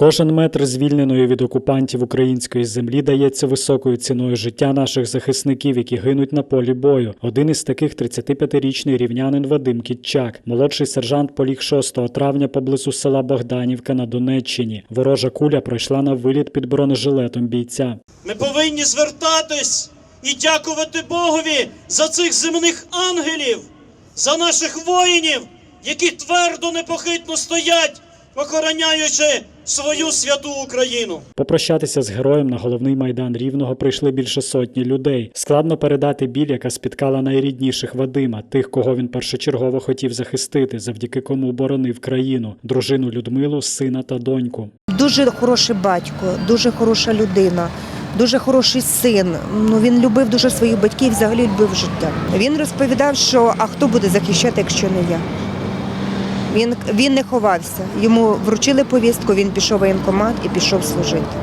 Кожен метр звільненої від окупантів української землі дається високою ціною життя наших захисників, які гинуть на полі бою. Один із таких 35-річний рівнянин Вадим Кітчак. Молодший сержант поліг 6 травня поблизу села Богданівка на Донеччині. Ворожа куля пройшла на виліт під бронежилетом бійця. Ми повинні звертатись і дякувати Богові за цих земних ангелів, за наших воїнів, які твердо непохитно стоять, охороняючи свою святу Україну. Попрощатися з героєм на головний майдан рівного прийшли більше сотні людей. Складно передати біль, яка спіткала найрідніших Вадима, тих, кого він першочергово хотів захистити, завдяки кому боронив країну, дружину Людмилу, сина та доньку. Дуже хороший батько, дуже хороша людина, дуже хороший син. Ну він любив дуже своїх батьків, взагалі любив життя. Він розповідав, що а хто буде захищати, якщо не я. Він, він не ховався. Йому вручили повістку, він пішов в воєнкомат і пішов служити.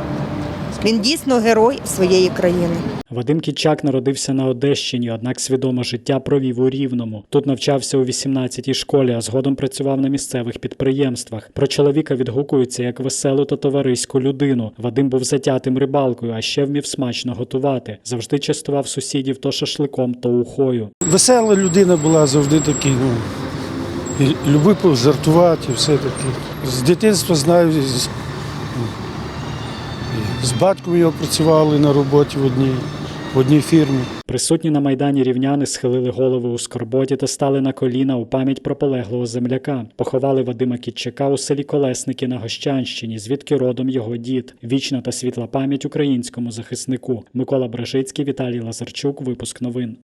Він дійсно герой своєї країни. Вадим Кічак народився на Одещині, однак свідоме життя провів у Рівному. Тут навчався у 18-й школі, а згодом працював на місцевих підприємствах. Про чоловіка відгукується як веселу та товариську людину. Вадим був затятим рибалкою, а ще вмів смачно готувати. Завжди частував сусідів то шашликом, то ухою. Весела людина була завжди такий, ну, і любив пожартувати все таке. З дитинства знаю, з, з батьком його працювали на роботі в одній, в одній фірмі. Присутні на майдані рівняни схилили голови у скорботі та стали на коліна у пам'ять про полеглого земляка. Поховали Вадима Кітчака у селі Колесники на Гощанщині, звідки родом його дід. Вічна та світла пам'ять українському захиснику. Микола Бражицький, Віталій Лазарчук. Випуск новин.